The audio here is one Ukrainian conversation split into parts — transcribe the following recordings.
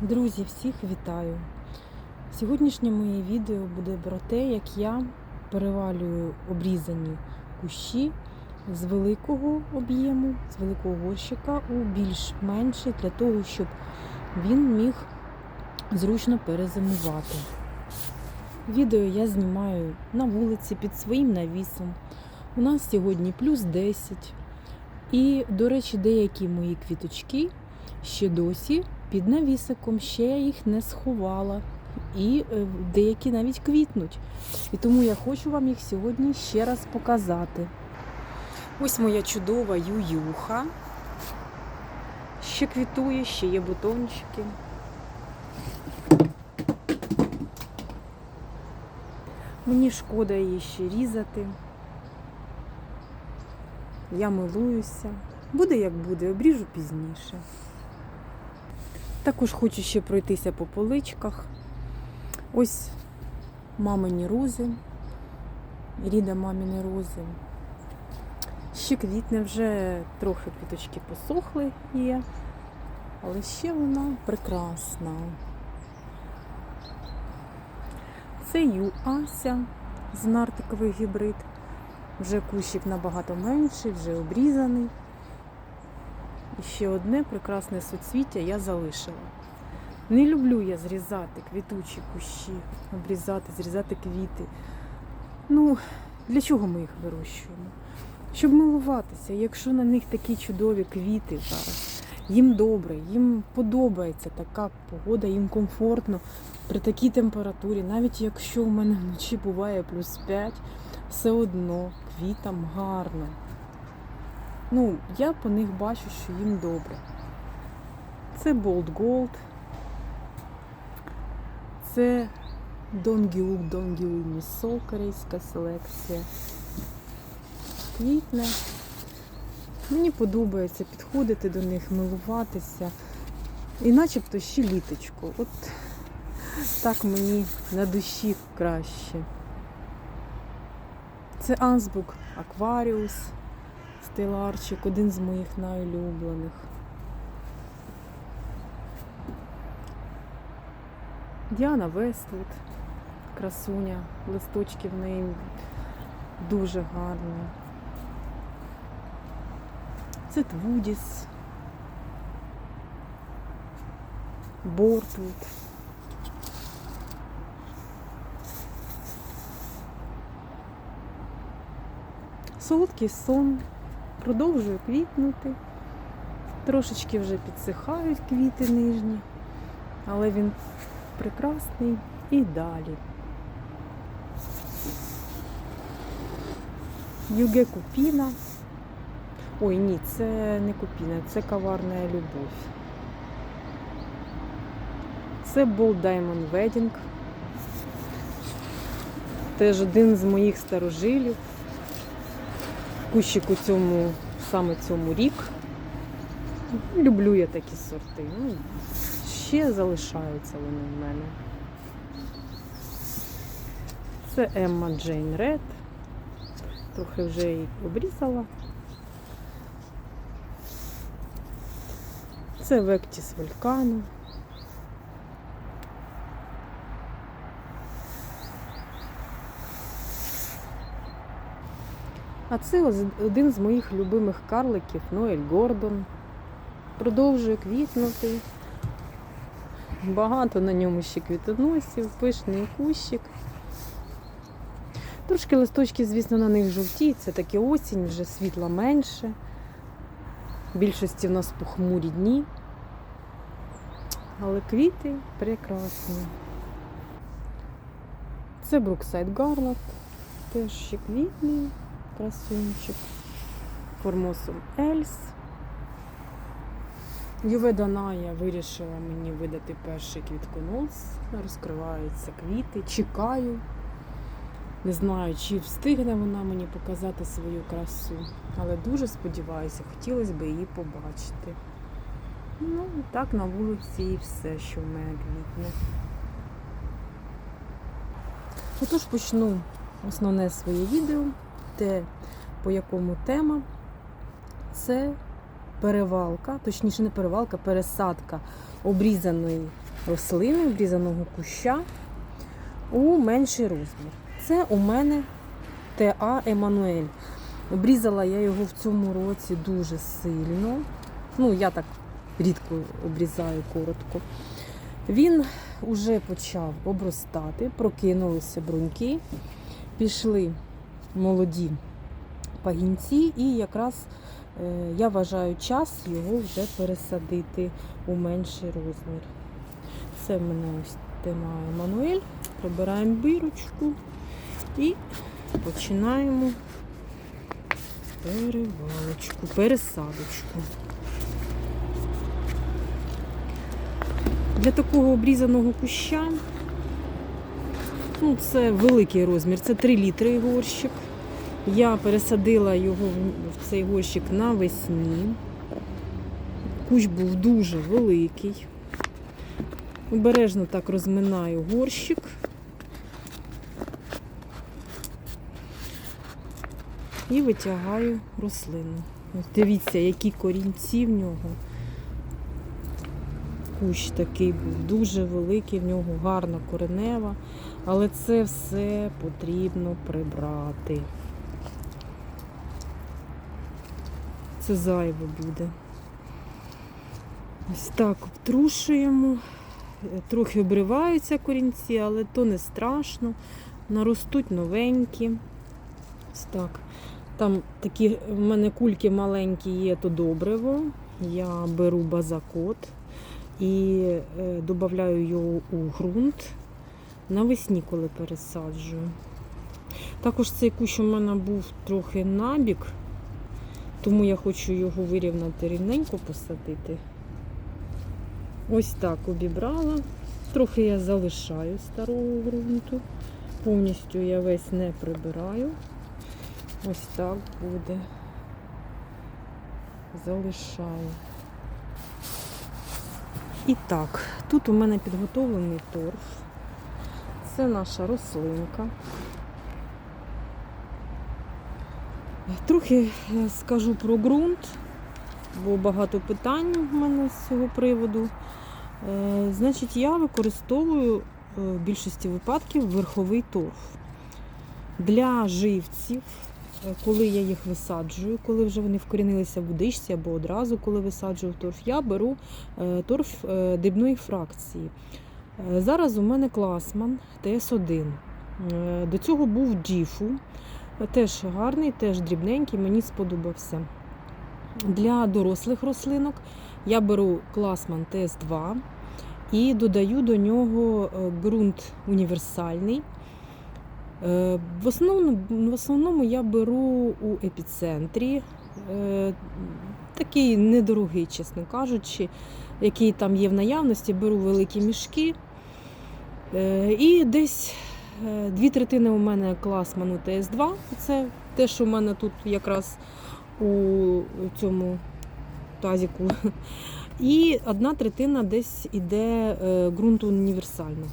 Друзі, всіх вітаю! Сьогоднішнє моє відео буде про те, як я перевалюю обрізані кущі з великого об'єму, з великого горщика у більш менший, для того, щоб він міг зручно перезимувати. Відео я знімаю на вулиці під своїм навісом. У нас сьогодні плюс 10. І, до речі, деякі мої квіточки ще досі під навісиком, ще я їх не сховала. І е, деякі навіть квітнуть. І тому я хочу вам їх сьогодні ще раз показати. Ось моя чудова ююха. Ще квітує, ще є бутончики. Мені шкода її ще різати. Я милуюся. Буде як буде, обріжу пізніше. Також хочу ще пройтися по поличках. Ось мамині рози, ріда маміни рози. Ще квітне, вже трохи квіточки посохли є, але ще вона прекрасна. Це Юася з нартиковий гібрид. Вже кущик набагато менший, вже обрізаний. І ще одне прекрасне суцвіття я залишила. Не люблю я зрізати квітучі кущі, обрізати, зрізати квіти. Ну, для чого ми їх вирощуємо? Щоб милуватися. Якщо на них такі чудові квіти зараз, їм добре, їм подобається така погода, їм комфортно при такій температурі, навіть якщо у мене вночі буває плюс 5, все одно квітам гарно. Ну, я по них бачу, що їм добре. Це Bold Gold. Це Донгіу, Донгіу Місо, корейська селекція. Квітне. Мені подобається підходити до них, милуватися. І начебто ще літочку. От так мені на душі краще. Це Азбук Акваріус. Стеларчик, один з моїх найулюблених. Діана Вествуд, красуня, листочки в неї дуже гарні. Це Твудіс, Бортвуд. Солодкий сон продовжує квітнути. Трошечки вже підсихають квіти нижні, але він прекрасний і далі. Юге Купіна. Ой, ні, це не Купіна, це коварна любов. Це Bold Diamond Wedding. Теж один з моїх старожилів кущику цьому, саме цьому рік. Люблю я такі сорти. Ну, ще залишаються вони в мене. Це Емма Джейн Ред. Трохи вже її обрізала. Це Вектіс Вулькану. А це один з моїх любимих карликів Ноель Гордон. Продовжує квітнути. Багато на ньому ще квітоносів, пишний кущик. Трошки листочки, звісно, на них жовті, це таки осінь, вже світла менше. В більшості в нас похмурі дні. Але квіти прекрасні. Це Бруксайд Гарлот, теж ще квітний красунчик. Формосум Ельс. Юве Даная вирішила мені видати перший квітконос. Розкриваються квіти. Чекаю. Не знаю, чи встигне вона мені показати свою красу. Але дуже сподіваюся, хотілося б її побачити. Ну, і так на вулиці і все, що в мене квітне. Отож почну основне своє відео, те, по якому тема, це перевалка, точніше не перевалка, пересадка обрізаної рослини, обрізаного куща у менший розмір. Це у мене ТА Еммануель. Обрізала я його в цьому році дуже сильно. Ну, я так рідко обрізаю коротко. Він вже почав обростати, прокинулися бруньки, пішли молоді пагінці, і якраз е, я вважаю час його вже пересадити у менший розмір. Це в мене ось тема Еммануель. Прибираємо бірочку і починаємо перевалочку, пересадочку. Для такого обрізаного куща, ну це великий розмір, це 3 літри горщик. Я пересадила його в- цей горщик навесні. Кущ був дуже великий. Обережно так розминаю горщик. І витягаю рослину. Дивіться, які корінці в нього. Кущ такий був дуже великий, в нього гарна коренева, але це все потрібно прибрати. Це зайве буде. Ось так обтрушуємо. Трохи обриваються корінці, але то не страшно. Наростуть новенькі. Ось так. Там такі в мене кульки маленькі є, то добриво. Я беру базакот і е, додаю його у ґрунт навесні, коли пересаджую. Також цей кущ у мене був трохи набік, тому я хочу його вирівняти рівненько посадити. Ось так обібрала. Трохи я залишаю старого ґрунту. Повністю я весь не прибираю. Ось так буде. Залишаю. І так, тут у мене підготовлений торф. Це наша рослинка. Трохи е, скажу про ґрунт, бо багато питань в мене з цього приводу. Е, Значить, я використовую е, в більшості випадків верховий торф. Для живців, коли я їх висаджую, коли вже вони вкорінилися в водичці або одразу, коли висаджую торф, я беру е, торф е, дрібної фракції. Е, Зараз у мене класман ТС1. Е, До цього був Діфу. Теж гарний, теж дрібненький, мені сподобався. Для дорослих рослинок я беру класман ТС2 і додаю до нього е, ґрунт універсальний. Е, В основному, в основному я беру у епіцентрі. Е, Такий недорогий, чесно кажучи, який там є в наявності, беру великі мішки. Е, І десь дві третини у мене класману ТС2. Це те, що у мене тут якраз у цьому тазіку. І одна третина десь іде е, ґрунту універсального.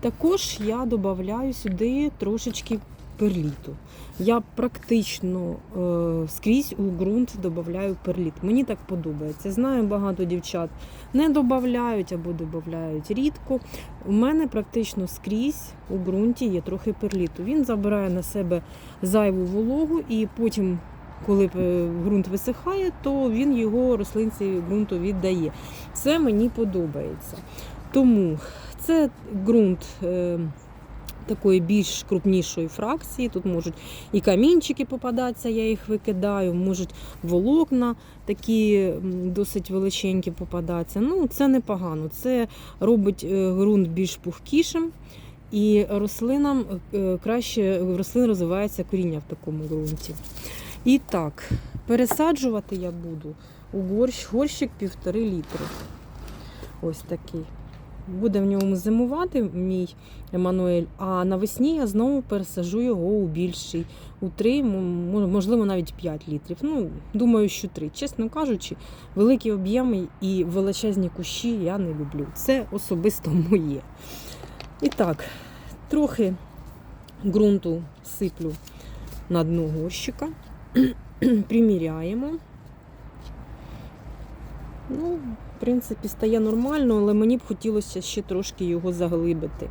Також я додаю сюди трошечки перліту. Я практично е, скрізь у ґрунт додаю перліт. Мені так подобається. Знаю, багато дівчат не додають або додають рідко. У мене практично скрізь у ґрунті є трохи перліту. Він забирає на себе зайву вологу і потім. Коли е, ґрунт висихає, то він його рослинці ґрунту віддає. Це мені подобається. Тому це ґрунт е, такої більш крупнішої фракції. Тут можуть і камінчики попадатися, я їх викидаю, можуть волокна такі досить величенькі попадатися. Ну, це непогано. Це робить е, ґрунт більш пухкішим. І рослинам краще рослин розвивається коріння в такому ґрунті. І так, пересаджувати я буду у горщ, горщик півтори літри. Ось такий. Буде в ньому зимувати мій Еммануель, а навесні я знову пересажу його у більший, у 3, можливо, навіть 5 літрів. Ну, думаю, що 3. Чесно кажучи, великі об'єми і величезні кущі я не люблю. Це особисто моє. І так, трохи ґрунту сиплю на дно горщика, приміряємо. Ну, в принципі, стає нормально, але мені б хотілося ще трошки його заглибити.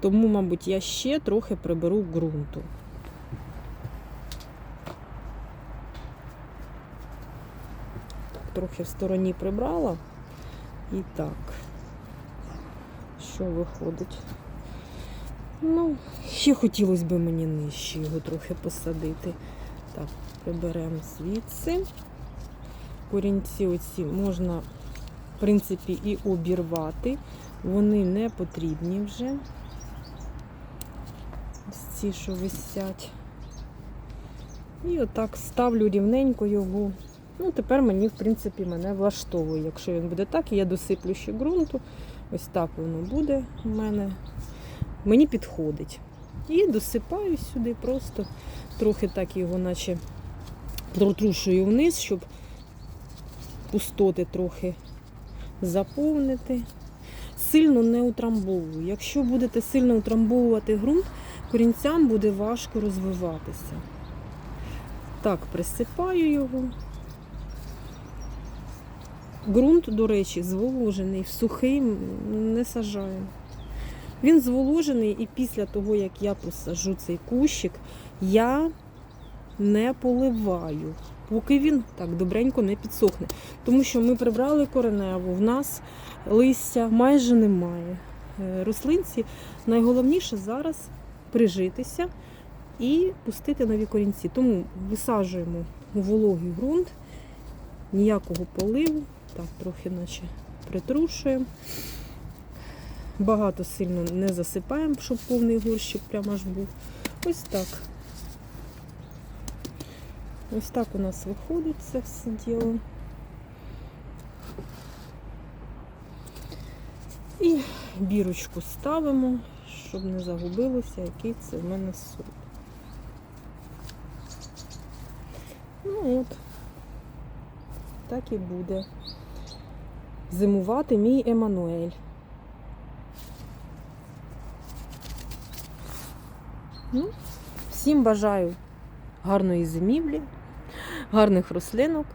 Тому, мабуть, я ще трохи приберу ґрунту. Трохи в стороні прибрала. І так, що виходить? Ну, ще хотілося б мені нижче його трохи посадити. Так, приберемо звідси. Корінці оці можна, в принципі, і обірвати. Вони не потрібні вже. Ось ці, що висять. І отак ставлю рівненько його. Ну, тепер мені, в принципі, мене влаштовує. Якщо він буде так, я досиплю ще ґрунту. Ось так воно буде у мене. Мені підходить. І досипаю сюди просто трохи так його, наче протрушую вниз, щоб пустоти трохи заповнити. Сильно не утрамбовую. Якщо будете сильно утрамбовувати ґрунт, корінцям буде важко розвиватися. Так, присипаю його. Ґрунт, до речі, зволожений, сухий не сажаю. Він зволожений, і після того, як я посажу цей кущик, я не поливаю, поки він так добренько не підсохне. Тому що ми прибрали кореневу, в нас листя майже немає. Е, Рослинці найголовніше зараз прижитися і пустити нові корінці. Тому висаджуємо у вологий ґрунт, ніякого поливу, так, трохи наче притрушуємо. Багато сильно не засипаємо, щоб повний горщик прямо аж був. Ось так. Ось так у нас виходить це все діло. І бірочку ставимо, щоб не загубилося, який це в мене сорт. Ну от, так і буде зимувати мій Еммануель. Ну, всім бажаю гарної зимівлі, гарних рослинок.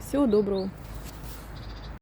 Всього доброго!